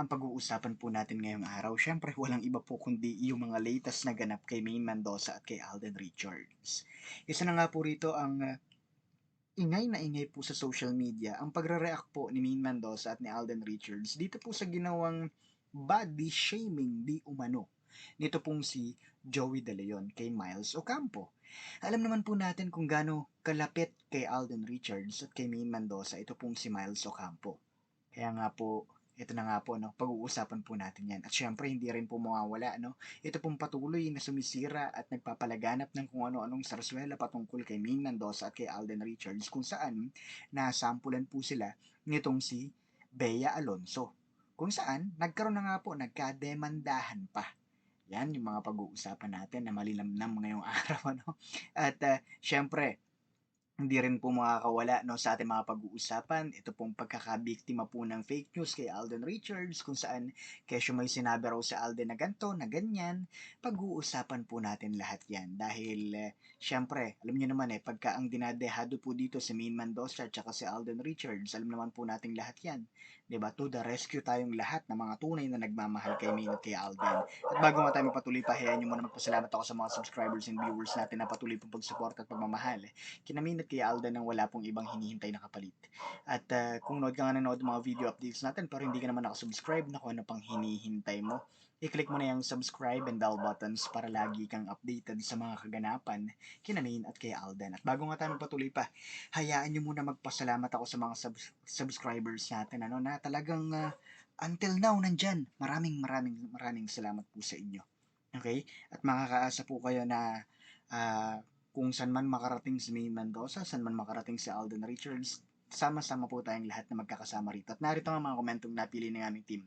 Ang pag-uusapan po natin ngayong araw, syempre walang iba po kundi yung mga latest na ganap kay Maine Mendoza at kay Alden Richards. Isa na nga po rito ang uh, ingay na ingay po sa social media ang pagre-react po ni Maine Mendoza at ni Alden Richards dito po sa ginawang body shaming di umano nito pong si Joey De Leon kay Miles Ocampo. Alam naman po natin kung gaano kalapit kay Alden Richards at kay Maine Mendoza ito pong si Miles Ocampo. Kaya nga po, ito na nga po, no, pag-uusapan po natin yan. At syempre, hindi rin po mawawala, no? Ito pong patuloy na sumisira at nagpapalaganap ng kung ano-anong sarswela patungkol kay Ming Mendoza at kay Alden Richards kung saan nasampulan po sila nitong si Bea Alonso. Kung saan, nagkaroon na nga po, nagkademandahan pa. Yan yung mga pag-uusapan natin na malinamnam ngayong araw. Ano? At uh, syempre, hindi rin po makakawala no, sa ating mga pag-uusapan. Ito pong pagkakabiktima po ng fake news kay Alden Richards kung saan kesyo may sinabi raw sa Alden na ganito, na ganyan. Pag-uusapan po natin lahat yan dahil uh, syempre, alam niyo naman eh, pagka ang dinadehado po dito si Maine Mendoza at saka si Alden Richards, alam naman po natin lahat yan. ba? To the rescue tayong lahat ng mga tunay na nagmamahal kay Maine at kay Alden. At bago nga tayo magpatuloy pa, hayaan niyo muna magpasalamat ako sa mga subscribers and viewers natin na patuloy pong pagsuporta at pagmamahal. Kina Maine at kay Alden nang wala pong ibang hinihintay na kapalit. At uh, kung nood ka nga nanood mga video updates natin pero hindi ka naman nakasubscribe, naku ano pang hinihintay mo? i-click mo na yung subscribe and bell buttons para lagi kang updated sa mga kaganapan kina Maine at kay Alden. At bago nga tayo magpatuloy pa, hayaan nyo muna magpasalamat ako sa mga sub- subscribers natin ano, na talagang uh, until now nandyan. Maraming maraming maraming salamat po sa inyo. Okay? At makakaasa po kayo na uh, kung saan man makarating si Maine Mendoza, saan man makarating si Alden Richards, sama-sama po tayong lahat na magkakasama rito. At narito ang mga komentong napili ng aming team.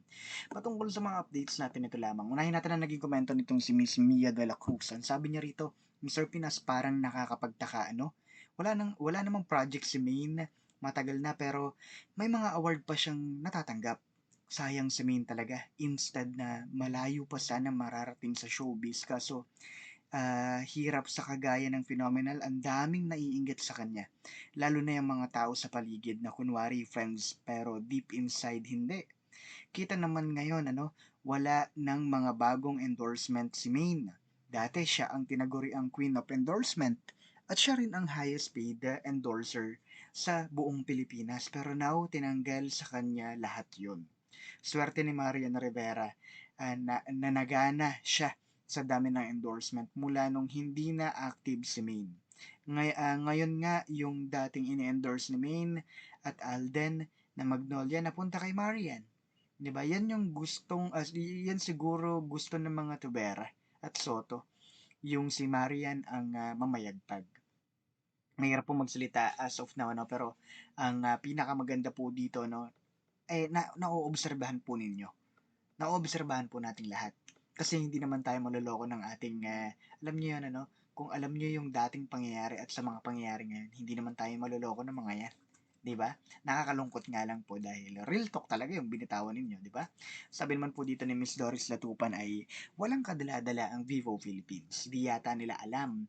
Patungkol sa mga updates natin ito lamang. Unahin natin ang naging komento nitong si Miss Mia de la Cruz. Ang sabi niya rito, Mr. Pinas parang nakakapagtaka, ano? Wala, nang, wala namang project si Maine, matagal na pero may mga award pa siyang natatanggap. Sayang si Maine talaga. Instead na malayo pa sana mararating sa showbiz. Kaso uh, hirap sa kagaya ng phenomenal, ang daming naiinggit sa kanya. Lalo na yung mga tao sa paligid na kunwari friends pero deep inside hindi. Kita naman ngayon, ano, wala ng mga bagong endorsement si Maine. Dati siya ang tinaguri ang Queen of Endorsement at siya rin ang highest paid endorser sa buong Pilipinas. Pero now, tinanggal sa kanya lahat yun. Swerte ni Marian Rivera uh, na, na nagana siya sa dami ng endorsement mula nung hindi na active si Maine. Ngay, uh, ngayon nga, yung dating ini-endorse ni Maine at Alden na Magnolia napunta kay Marian. 'Di ba? Yan yung gustong uh, yan siguro gusto ng mga Tubera at Soto. Yung si Marian ang uh, mamayagpag. Mahirap po magsalita as of now no, pero ang uh, pinakamaganda po dito no eh na naoobserbahan po ninyo. Naoobserbahan po nating lahat kasi hindi naman tayo maloloko ng ating, uh, alam niyo yun, ano, kung alam niyo yung dating pangyayari at sa mga pangyayari ngayon, hindi naman tayo maloloko ng mga yan. 'di ba? Nakakalungkot nga lang po dahil real talk talaga yung binitawan ninyo, 'di ba? Sabi naman po dito ni Miss Doris Latupan ay walang kadala-dala ang Vivo Philippines. Di yata nila alam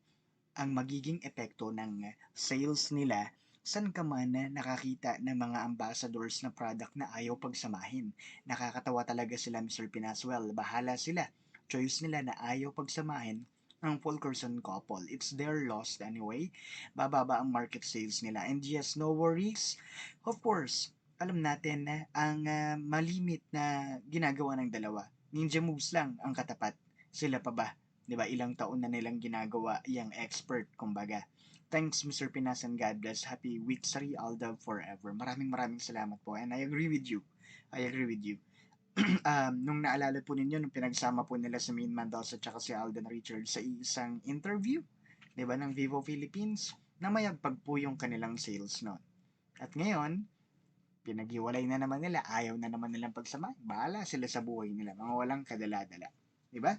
ang magiging epekto ng sales nila san ka man na nakakita ng mga ambassadors na product na ayaw pagsamahin. Nakakatawa talaga sila Mr. Pinaswell. Bahala sila. Choice nila na ayaw pagsamahin ang Fulkerson couple. It's their loss anyway. Bababa ang market sales nila. And yes, no worries. Of course, alam natin na ang uh, malimit na ginagawa ng dalawa. Ninja moves lang ang katapat. Sila pa ba? 'Di ba? Ilang taon na nilang ginagawa yung expert kumbaga. Thanks, Mr. Pinas, and God bless. Happy week, Sari Alda forever. Maraming maraming salamat po. And I agree with you. I agree with you. um, nung naalala po ninyo, nung pinagsama po nila si Main Mendoza at si Alden Richards sa isang interview, di ba, ng Vivo Philippines, na mayagpag po yung kanilang sales noon. At ngayon, pinaghiwalay na naman nila, ayaw na naman nilang pagsamahin. Bahala sila sa buhay nila, mga walang kadala-dala. Diba?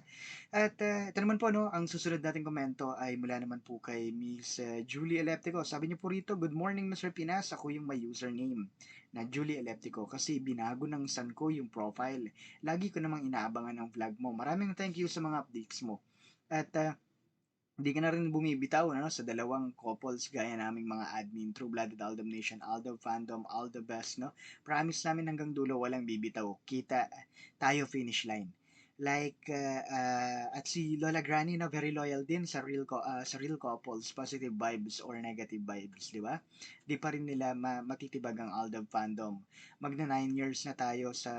At uh, ito naman po, no, ang susunod nating komento ay mula naman po kay Miss uh, Julie Eleptico. Sabi niyo po rito, Good morning Mr. Pinas, ako yung may username na Julie Eleptico kasi binago ng son ko yung profile. Lagi ko namang inaabangan ang vlog mo. Maraming thank you sa mga updates mo. At uh, hindi ka na rin bumibitaw no, sa dalawang couples gaya naming mga admin, True Blooded Aldom Nation, Aldo Fandom, the best, no? Promise namin hanggang dulo walang bibitaw. Kita tayo finish line. Like, uh, uh, at si Lola Granny, no, very loyal din sa real, uh, sa real couples, positive vibes or negative vibes, di ba? Di pa rin nila ma- matitibag ang Aldab fandom. Magna 9 years na tayo sa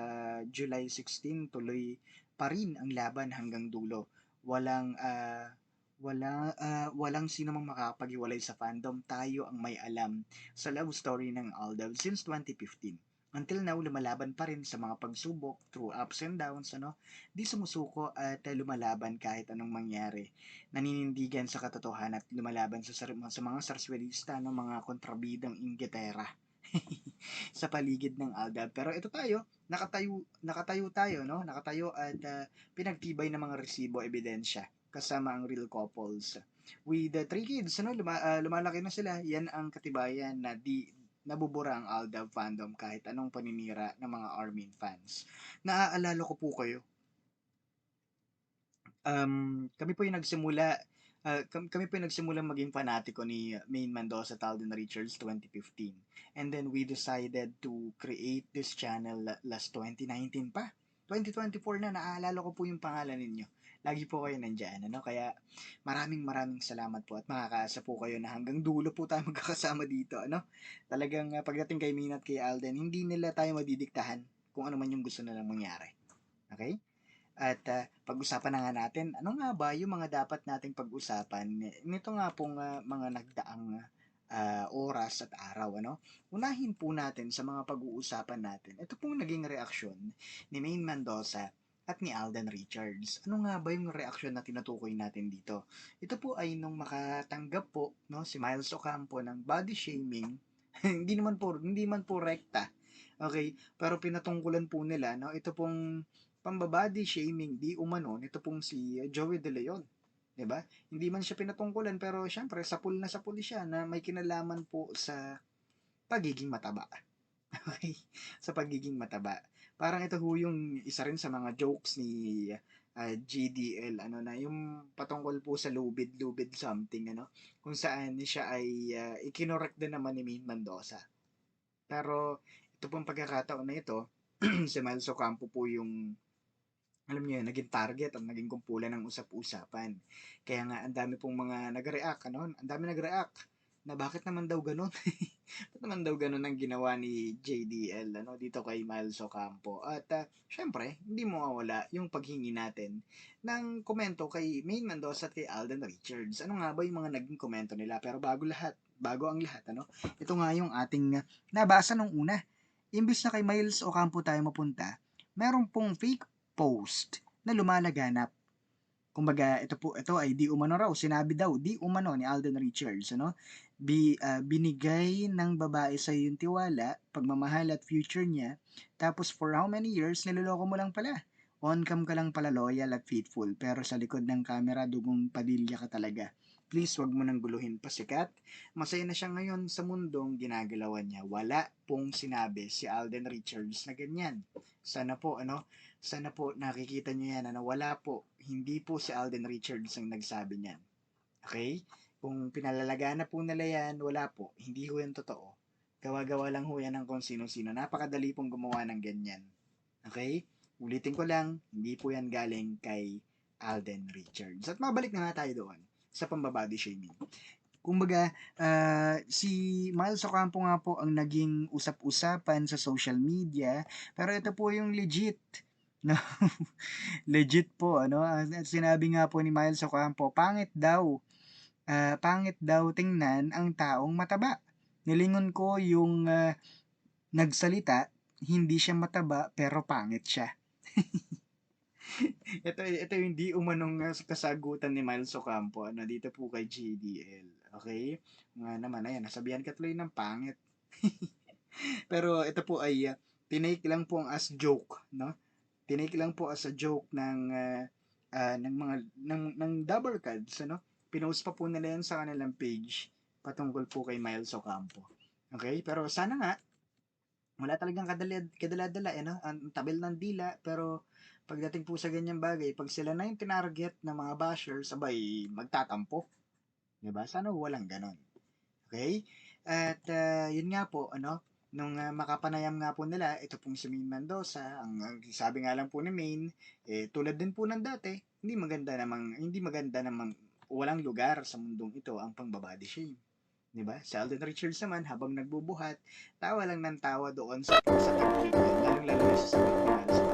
July 16, tuloy pa rin ang laban hanggang dulo. Walang, uh, wala, uh, walang sino mang makapaghiwalay sa fandom. Tayo ang may alam sa love story ng Aldab since 2015 until now lumalaban pa rin sa mga pagsubok through ups and downs ano? Di sumusuko at uh, lumalaban kahit anong mangyari. Naninindigan sa katotohanan at lumalaban sa, sa mga sarswelista no? Mga kontrabidang inggitera sa paligid ng Aldab pero ito tayo nakatayo nakatayo tayo no? Nakatayo at uh, pinagtibay ng mga resibo ebidensya kasama ang real couples. With the three kids ano? Luma, uh, lumalaki na sila. Yan ang katibayan na di nabubura ang Aldab fandom kahit anong paninira ng mga Armin fans. Naaalala ko po kayo. Um, kami po yung nagsimula uh, kami, po yung nagsimula maging fanatiko ni Main Mendoza Talden Richards 2015. And then we decided to create this channel last 2019 pa. 2024 na, naaalala ko po yung pangalan ninyo lagi po kayo nandyan. Ano? Kaya maraming maraming salamat po at makakaasa po kayo na hanggang dulo po tayo magkakasama dito. Ano? Talagang uh, pagdating kay Mina at kay Alden, hindi nila tayo madidiktahan kung ano man yung gusto nilang mangyari. Okay? At uh, pag-usapan na nga natin, ano nga ba yung mga dapat nating pag-usapan nito nga pong uh, mga nagdaang uh, oras at araw. Ano? Unahin po natin sa mga pag-uusapan natin. Ito pong naging reaksyon ni Main Mendoza at ni Alden Richards. Ano nga ba yung reaksyon na tinutukoy natin dito? Ito po ay nung makatanggap po no si Miles Ocampo ng body shaming. hindi naman po hindi man po rekta. Okay? Pero pinatungkulan po nila no ito pong pambabody shaming di umano nito pong si Joey De Leon. 'Di ba? Hindi man siya pinatungkulan pero syempre sapul na sapul siya na may kinalaman po sa pagiging mataba. Okay? sa pagiging mataba. Parang ito ho yung isa rin sa mga jokes ni uh, ah, GDL ano na yung patungkol po sa lubid lubid something ano kung saan siya ay uh, ikinorek din naman ni Min Mendoza. Pero ito pong pagkakataon na ito si Miles Ocampo po yung alam niyo, naging target at naging kumpulan ng usap-usapan. Kaya nga, ang dami pong mga nag-react, ano? Ang dami nag-react na bakit naman daw ganun? bakit naman daw ganun ang ginawa ni JDL ano, dito kay Miles Ocampo? At uh, syempre, hindi mo mawala yung paghingi natin ng komento kay Main Mendoza at kay Alden Richards. Ano nga ba yung mga naging komento nila? Pero bago lahat, bago ang lahat, ano? Ito nga yung ating nabasa nung una. Imbis na kay Miles Ocampo tayo mapunta, meron pong fake post na lumalaganap. Kumbaga ito po ito ay di umano raw sinabi daw di umano ni Alden Richards ano? Bi, uh, binigay ng babae sa yung tiwala pagmamahal at future niya tapos for how many years niloloko mo lang pala. On cam ka lang pala loyal at faithful pero sa likod ng camera dugong padilya ka talaga please wag mo nang guluhin pa sikat masaya na siya ngayon sa mundong ginagalawan niya wala pong sinabi si Alden Richards na ganyan sana po ano sana po nakikita niyo yan na wala po, hindi po si Alden Richards ang nagsabi niyan. Okay? Kung pinalalagaan na po nila yan, wala po. Hindi ho yan totoo. Gawa-gawa lang ho yan ng kung sino-sino. Napakadali pong gumawa ng ganyan. Okay? Ulitin ko lang, hindi po yan galing kay Alden Richards. At mabalik na nga tayo doon sa pambabody shaming. Kumbaga, uh, si Miles Ocampo nga po ang naging usap-usapan sa social media, pero ito po yung legit No, legit po ano, sinabi nga po ni Miles Ocampo, pangit daw, ah, pangit daw tingnan ang taong mataba. Nilingon ko yung ah, nagsalita, hindi siya mataba pero pangit siya. ito ito yung hindi umanong kasagutan ni Miles Ocampo ano dito po kay JDL. Okay? Nga naman ayan, nasabihan ka tuloy ng pangit. Pero ito po ay, ah, tinake lang po as joke, 'no? Tinake lang po as a joke ng, ah, ah, ng mga ng ng Double Cards ano. Pinost pa po nila 'yan sa kanilang page patungkol po kay Miles Ocampo. Okey, pero sana nga wala talagang kadalad kadala-dala, eh, 'no, ang tabil ng dila pero pagdating po sa ganyang bagay 'pag sila na yung tinarget ng mga bashers, abay magtatampo, 'di ba? Sana walang gano'n. Okey? At, ah, yun nga po ano, nung, ah, makapanayam nga po nila ito pong si Maine Mendoza, ang ang sabi nga lang po ni Maine, eh, tulad din po ng dati, hindi maganda namang hindi maganda namang walang lugar sa mundong ito ang pang-bo-body shame, 'di ba? Si Alden Richards naman habang nagbubuhat, tawa lang ng tawa doon sa sa lalong-lalo na sa sagot